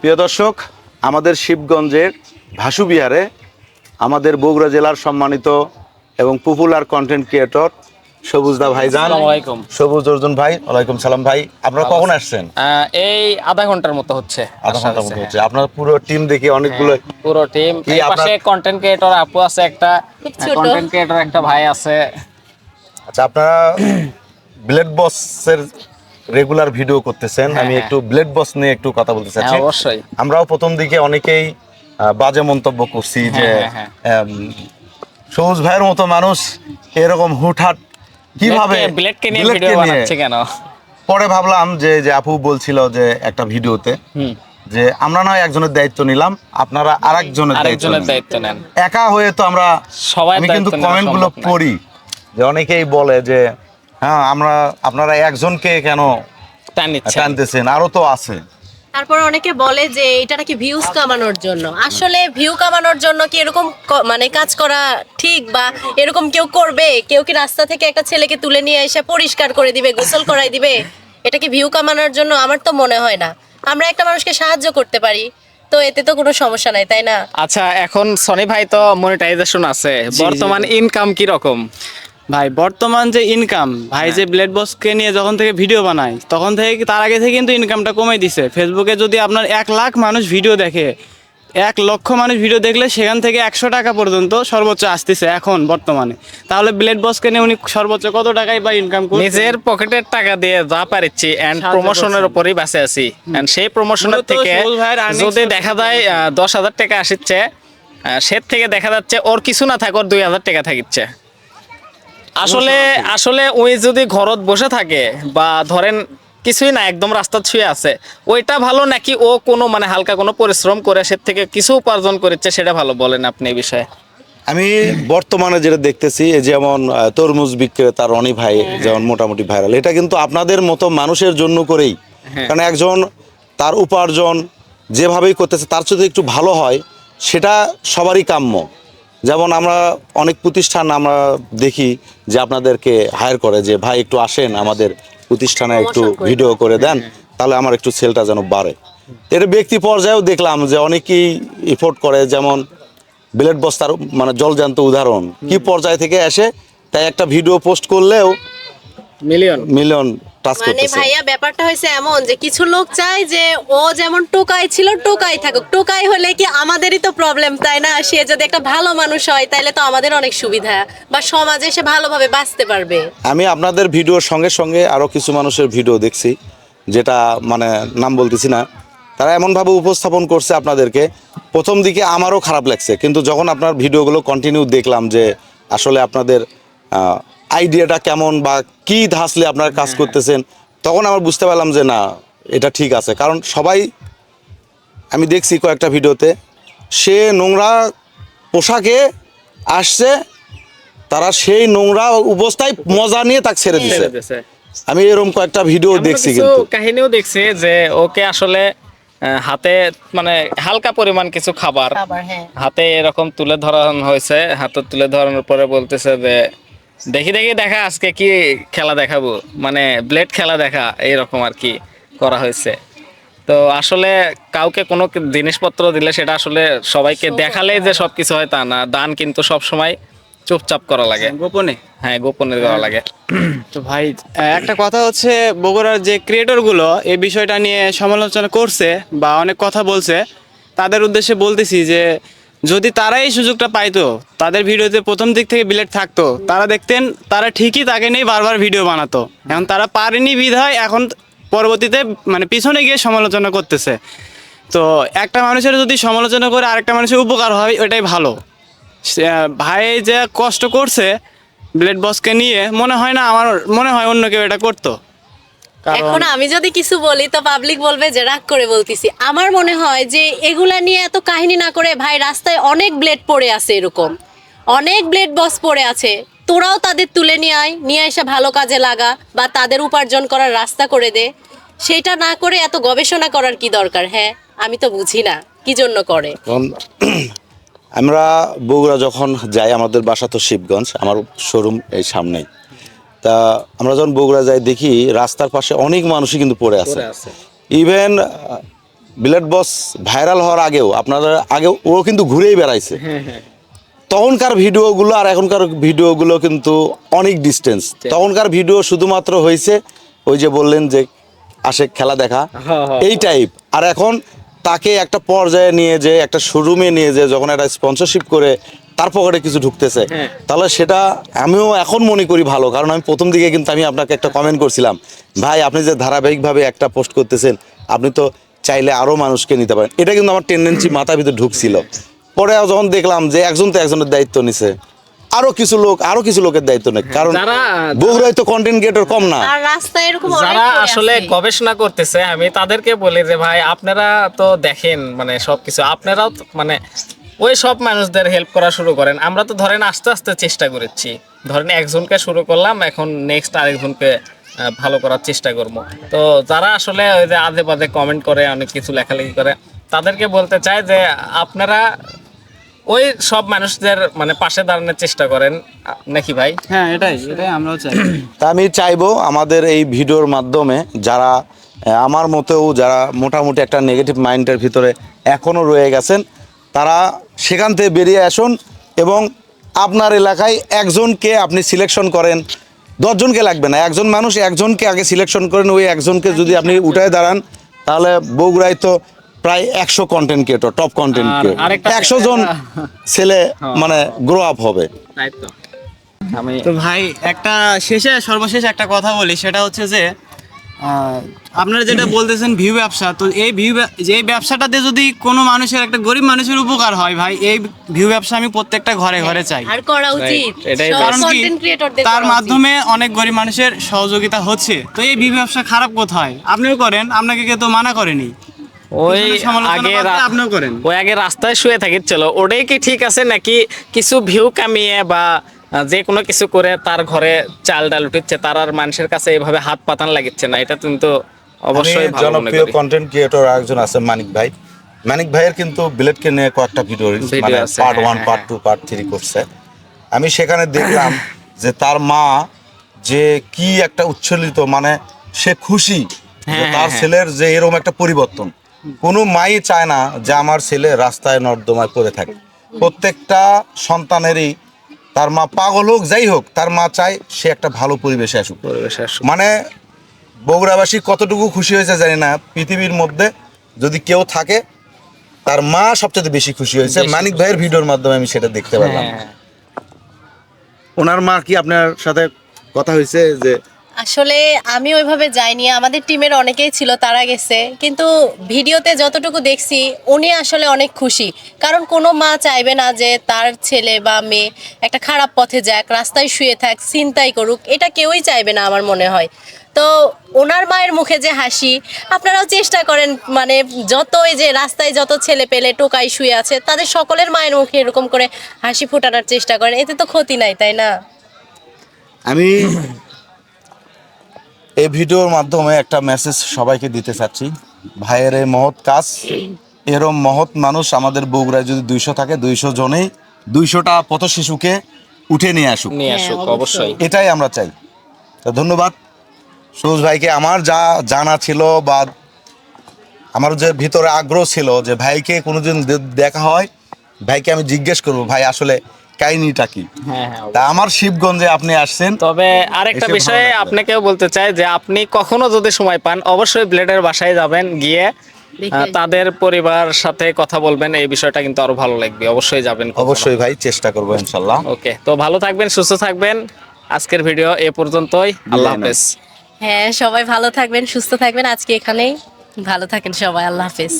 প্রিয় দর্শক আমাদের শিবগঞ্জের ভাসু বিহারে আমাদের বগুড়া জেলার সম্মানিত এবং পপুলার কন্টেন্ট ক্রিয়েটর সবুজদা ভাইজান। আসসালামু আলাইকুম। সবুজ অর্জুন ভাই ওয়ালাইকুম সালাম ভাই। আপনারা কখন আসছেন? আহ, এই আধা ঘণ্টার মতো হচ্ছে। আধা আসা ঘণ্টা হয়েছে, মতো হচ্ছে। আপনার পুরো টিম দেখি অনেকগুলো হ্যাঁ, পুরো টিম এই পাশে কন্টেন্ট ক্রিয়েটর আপু আছে একটা কন্টেন্ট ক্রিয়েটর একটা ভাই আছে। আচ্ছা আপনারা ব্লেড বসের রেগুলার ভিডিও করতেছেন হ্যাঁ, আমি হ্যাঁ। একটু ব্লেড বস নিয়ে একটু কথা বলতে চাচ্ছি। হ্যাঁ, অবশ্যই। আমরাও প্রথম দিকে অনেকেই বাজে মন্তব্য করছি যে সবুজ ভাইয়ের মতো মানুষ এরকম হুটহাট কীভাবে ব্লেডকে নিয়ে ভিডিও বানাচ্ছে কেন? পরে ভাবলাম যে যে আপু বলছিল যে একটা ভিডিওতে যে আমরা নয় একজনের দায়িত্ব নিলাম আপনারা আরেকজনের দায়িত্ব আরেকজনের দায়িত্ব নেন। একা হয়ে তো আমরা সবাই আমি কিন্তু দায়িত্ব কমেন্টগুলো পড়ি যে অনেকেই বলে যে হ্যাঁ আমরা আপনারা একজনকে কেন টানতেছেন? আরও তো আছে। তারপর অনেকে বলে যে এটা নাকি ভিউজ কামানোর জন্য। আসলে ভিউ কামানোর জন্য কি এরকম মানে কাজ করা ঠিক বা এরকম কেউ করবে? কেউ কি রাস্তা থেকে একটা ছেলেকে তুলে নিয়ে এসে পরিষ্কার করে দিবে গোসল করাই দিবে? এটা কি ভিউ কামানোর জন্য? আমার তো মনে হয় না। আমরা একটা মানুষকে সাহায্য করতে পারি তো এতে তো কোনো সমস্যা নাই তাই না? আচ্ছা এখন সনি ভাই তো মনিটাইজেশন আছে। বর্তমান ইনকাম কি রকম ভাই বর্তমান যে ইনকাম ভাই হ্যাঁ। যে ব্লেড বক্সকে নিয়ে যখন থেকে ভিডিও বানায় তখন থেকে তার আগে থেকে কিন্তু ইনকামটা কমে দিছে। ফেসবুকে যদি আপনার এক লাখ মানুষ ভিডিও দেখে এক লক্ষ মানুষ ভিডিও দেখলে সেখান থেকে একশো টাকা পর্যন্ত সর্বোচ্চ আসতেছে এখন বর্তমানে। তাহলে ব্লেড বক্সকে নিয়ে উনি সর্বোচ্চ কত টাকায় বা ইনকাম করছে? নিজের পকেটের টাকা দিয়ে যা পারিচ্ছি এন্ড প্রমোশনের করছেন। উপরই বাঁচে আছি। এন্ড সেই প্রমোশনের থেকে যদি দেখা যায় দশ হাজার টাকা আসছে সে থেকে দেখা যাচ্ছে ওর কিছু না থাকে ওর দুই হাজার টাকা থাকিচ্ছে। আসলে আসলে ওই যদি ঘরত বসে থাকে বা ধরেন কিছুই না একদম রাস্তা ছুঁয়ে আছে ওইটা ভালো নাকি ও কোনো মানে হালকা কোনো পরিশ্রম করে সে থেকে কিছু উপার্জন করেছে সেটা ভালো বলেন আপনি এই বিষয়ে। আমি বর্তমানে যেটা দেখতেছি যেমন তরমুজ বিক্রেতা রনি ভাই যেমন মোটামুটি ভাইরাল এটা কিন্তু আপনাদের মতো মানুষের জন্য করেই। হ্যাঁ। কারণ একজন তার উপার্জন যেভাবেই করতেছে তার যদি একটু ভালো হয় সেটা সবারই কাম্য। যেমন আমরা অনেক প্রতিষ্ঠান আমরা দেখি যে আপনাদেরকে হায়ার করে যে ভাই একটু আসেন আমাদের প্রতিষ্ঠানে একটু ভিডিও করে দেন তাহলে আমার একটু সেলটা যেন বাড়ে। এর ব্যক্তি পর্যায়েও দেখলাম যে অনেকেই এফোর্ট করে যেমন ব্লেড বস্তার মানে জলজান্ত উদাহরণ। কি পর্যায় থেকে এসে তাই একটা ভিডিও পোস্ট করলেও মিলিয়ন মিলিয়ন টাচ মানে ভাইয়া ব্যাপারটা হয়েছে এমন যে কিছু লোক চায় যে ও যেমন টোকাই ছিল টোকাই থাকুক। টোকাই হলে কি আমাদেরই তো প্রবলেম তাই না? সে যদি একটা ভালো মানুষ হয় তাহলে তো আমাদের অনেক সুবিধা। বা সমাজে সে ভালোভাবে বাঁচতে পারবে। আমি আপনাদের ভিডিওর সঙ্গে সঙ্গে আরও কিছু মানুষের ভিডিও দেখছি যেটা মানে নাম বলতেছি না। তারা এমনভাবে উপস্থাপন করছে আপনাদেরকে। প্রথম দিকে আমারও খারাপ লাগছে কিন্তু যখন আপনার ভিডিওগুলো কন্টিনিউ দেখলাম যে আসলে আপনাদের আইডিয়াটা কেমন বা কি ধাসলে আপনারা কাজ করতেছেন তখন আমার বুঝতে পারলাম যে না এটা ঠিক আছে। কারণ সবাই আমি দেখছি কয়েকটা ভিডিওতে সে নোংরা পোশাকে আসছে তারা সেই নোংরা অবস্থায় মজা নিয়ে তাকে ছেড়ে দিছে। আমি এরকম কয়েকটা ভিডিও দেখছি কিন্তু। কাহিনীও দেখছি যে ওকে আসলে আহ, হাতে মানে হালকা পরিমাণ কিছু খাবার খাবার হ্যাঁ। হাতে এরকম তুলে ধরানো হয়েছে। হাতে তুলে ধরানোর পরে বলতেছে যে দেখি দেখি দেখা আজকে কি খেলা দেখাবো? মানে ব্লেড খেলা দেখা এইরকম আর কি করা হয়েছে। তো আসলে কাউকে কোনো জিনিসপত্র দিলে সেটা আসলে সবাইকে দেখালে যে সব কিছু হয় তা না। দান কিন্তু সব সময় চুপচাপ করা লাগে। গোপনে। হ্যাঁ গোপনে করা লাগে। তো ভাই একটা কথা হচ্ছে বগুড়ার যে ক্রিয়েটরগুলো এই বিষয়টা নিয়ে সমালোচনা করছে বা অনেক কথা বলছে তাদের উদ্দেশ্যে বলতেছি যে যদি তারা এই সুযোগটা পাইতো, তাদের ভিডিওতে প্রথম দিক থেকে বিলেট থাকতো, তারা দেখতেন তারা ঠিকই তাকে নিয়ে বারবার ভিডিও বানাতো। এখন তারা পারেনি বিধায় এখন পরবর্তীতে মানে পিছনে গিয়ে সমালোচনা করতেছে। তো একটা মানুষের যদি সমালোচনা করে আরেকটা মানুষের উপকার হয়, ওটাই ভালো। ভাই যে কষ্ট করছে ব্লেড বসকে নিয়ে, মনে হয় না আমার, মনে হয় অন্য কেউ এটা করতো। এখন আমি যদি কিছু বলি তো পাবলিক বলবে যে রাগ করে বলতেছি। আমার মনে হয় যে এগুলা নিয়ে এত কাহিনী না করে ভাই রাস্তায় অনেক ব্লেড পড়ে আছে এরকম। অনেক ব্লেড বস পড়ে আছে। তোরাও তাদের তুলে নিয়ে আয় নিয়ে এসে ভালো কাজে লাগা বা তাদের উপার্জন করার রাস্তা করে দে। সেটা না করে এত গবেষণা করার কি দরকার? হ্যাঁ আমি তো বুঝি না। কি জন্য করে? আমরা বগুড়া যখন যাই আমাদের বাসা তো শিবগঞ্জ আমার শোরুম এই সামনেই। তা আমরা যখন বগুড়া যাই দেখি রাস্তার পাশে অনেক মানুষই কিন্তু পড়ে আছে। ইভেন ব্লেড বস ভাইরাল হওয়ার আগেও আপনারা আগেও ও কিন্তু ঘুরেই বেড়াইছে। তখনকার ভিডিওগুলো আর এখনকার ভিডিওগুলো কিন্তু অনেক ডিস্টেন্স তখনকার ভিডিও শুধুমাত্র হয়েছে ওই যে বললেন যে আসে খেলা দেখা। হ্যাঁ, হ্যাঁ। এই টাইপ আর এখন তাকে একটা পর্যায়ে নিয়ে যে একটা শোরুমে নিয়ে যে যখন একটা স্পন্সরশিপ করে তার পকেটে কিছু ঢুকতেছে। হ্যাঁ। তাহলে সেটা আমিও এখন মনে করি ভালো কারণ আমি প্রথম দিকে কিন্তু আমি আপনাকে একটা কমেন্ট করছিলাম ভাই আপনি যে ধারাবাহিকভাবে একটা পোস্ট করতেছেন আপনি তো চাইলে আরও মানুষকে নিতে পারেন। এটা কিন্তু আমার টেন্ডেন্সি মাথার ভিতরে ঢুকছিল। পরে যখন দেখলাম যে একজন তো একজনের দায়িত্ব নিছে আরও কিছু লোক আরও কিছু লোকের দায়িত্ব নেই কারণ যারা- বগুড়ায় তো কন্টেন্ট ক্রিয়েটর কম না। যারা আসলে গবেষণা করতেছে আমি তাদেরকে বলি যে ভাই আপনারা তো দেখেন মানে সবকিছু আপনারাও মানে ওই সব মানুষদের হেল্প করা শুরু করেন। আমরা তো ধরেন আস্তে আস্তে চেষ্টা করেছি। ধরেন একজনকে শুরু করলাম এখন নেক্সট আরেকজনকে ভালো করার চেষ্টা করব। তো যারা আসলে ওই যে আধে বাদে কমেন্ট করে অনেক কিছু লেখালেখি করে তাদেরকে বলতে চাই যে আপনারা ওই সব মানুষদের মানে পাশে দাঁড়ানোর চেষ্টা করেন নাকি ভাই? হ্যাঁ এটাই এটাই আমরাও চাই। তা আমি চাইব আমাদের এই ভিডিওর মাধ্যমে যারা আমার মতেও যারা মোটামুটি একটা নেগেটিভ মাইন্ডের ভিতরে এখনও রয়ে গেছেন তারা সেখান থেকে বেরিয়ে আসুন এবং আপনার এলাকায় একজনকে আপনি সিলেকশন করেন। দশজনকে লাগবে না একজন মানুষ একজনকে আগে সিলেকশন করেন ওই একজনকে যদি আপনি উঠায় দাঁড়ান তাহলে বগুড়ায় তো প্রায় একশো content creator top content creator একশো জন ছেলে মানে গ্রো আপ হবে। তো ভাই একটা শেষে সর্বশেষ একটা কথা বলি সেটা হচ্ছে যে আপনারা যেটা বলতেছেন ভিউ ব্যবসা তো এই ভিউ যে এই ব্যবসাটাতে যদি কোনো মানুষের একটা গরিব মানুষের উপকার হয় ভাই এই ভিউ ব্যবসা আমি প্রত্যেকটা ঘরে ঘরে চাই। আর করা উচিত। এটাই কারণ কি তার মাধ্যমে অনেক গরিব মানুষের সহযোগিতা হচ্ছে। তো এই ভিউ ব্যবসা খারাপ কোথায়? আপনিও করেন আপনাকে কেউ তো মানা করেনি। ওই আগে আপনিও করেন। ওই আগে রাস্তায় শুয়ে থাকি চলো ওটাই কি ঠিক আছে নাকি কিছু ভিউ কামিয়ে বা যে কোনো কিছু করে তার ঘরে চাল ডাল উঠিচ্ছে তার আর মানুষের কাছে এইভাবে হাত পাতান লাগিচ্ছে না এটা কিন্তু অবশ্যই জনপ্রিয় কন্টেন্ট ক্রিয়েটর একজন আছে মানিক ভাই। মানিক ভাইয়ের কিন্তু বিলেটকে নিয়ে কয়েকটা ভিডিও মানে part one part two part three করছে। আমি সেখানে দেখলাম যে তার মা যে কি একটা উচ্ছ্বলিত মানে সে খুশি হ্যাঁ, তার হ্যাঁ। ছেলের যে এরকম একটা পরিবর্তন। কোনো মাই চায় না যে আমার ছেলে রাস্তায় নর্দমায় পড়ে থাকে। প্রত্যেকটা সন্তানেরই তার মা পাগল হোক যাই হোক তার মা চায় সে একটা ভালো পরিবেশে আসুক। পরিবেশে আসুক। মানে বগুড়াবাসী কতটুকু খুশি হয়েছে জানি না পৃথিবীর মধ্যে যদি কেউ থাকে তার মা সবচেয়ে বেশি খুশি হয়েছে। মানিক ভাইয়ের ভিডিওর মাধ্যমে আমি সেটা দেখতে পারলাম। হ্যাঁ, ওনার মা কি আপনার সাথে কথা হয়েছে যে আসলে আমি ওইভাবে যাইনি, আমাদের টিমের অনেকেই ছিল, তারা গেছে। কিন্তু ভিডিওতে যতটুকু দেখছি, উনি আসলে অনেক খুশি। কারণ কোনো মা চাইবে না যে তার ছেলে বা মেয়ে একটা খারাপ পথে যাক, রাস্তায় শুয়ে থাক, চিন্তাই করুক, এটা কেউই চাইবে না আমার মনে হয়। তো ওনার মায়ের মুখে যে হাসি, আপনারাও চেষ্টা করেন মানে যত এই যে রাস্তায় যত ছেলে পেলে টোকাই শুয়ে আছে, তাদের সকলের মায়ের মুখে এরকম করে হাসি ফোটানোর চেষ্টা করেন, এতে তো ক্ষতি নাই, তাই না? আমি এই ভিডিওর মাধ্যমে একটা মেসেজ সবাইকে দিতে চাচ্ছি। ভাইয়ের এই মহৎ কাজ এরম মহৎ মানুষ আমাদের বগুড়ায় যদি দুইশো থাকে দুইশো জনেই দুইশোটা পথ শিশুকে উঠে নিয়ে আসুক। নিয়ে হ্যাঁ, আসুক অবশ্যই। অবশ্যই। এটাই আমরা চাই। তো ধন্যবাদ। সবুজ ভাইকে আমার যা জানা ছিল বা আমার যে ভিতরে আগ্রহ ছিল যে ভাইকে কোনোদিন দেখা হয় ভাইকে আমি জিজ্ঞেস করব ভাই আসলে কাহিনীটা কি? হ্যাঁ হ্যাঁ তা আমার শিবগঞ্জে আপনি আসছেন। তবে আরেকটা বিষয়ে আপনাকেও বলতে চাই যে আপনি কখনো যদি সময় পান অবশ্যই ব্লেডের বাসায় যাবেন গিয়ে তাদের পরিবার সাথে কথা বলবেন এই বিষয়টা কিন্তু আরও ভালো লাগবে। অবশ্যই যাবেন অবশ্যই ভাই চেষ্টা করব ইনশাল্লাহ। ওকে তো ভালো থাকবেন সুস্থ থাকবেন। আজকের ভিডিও এ পর্যন্তই। আল্লাহ হাফেজ। হ্যাঁ সবাই ভালো থাকবেন সুস্থ থাকবেন। আজকে এখানেই ভালো থাকেন সবাই। আল্লাহ হাফেজ।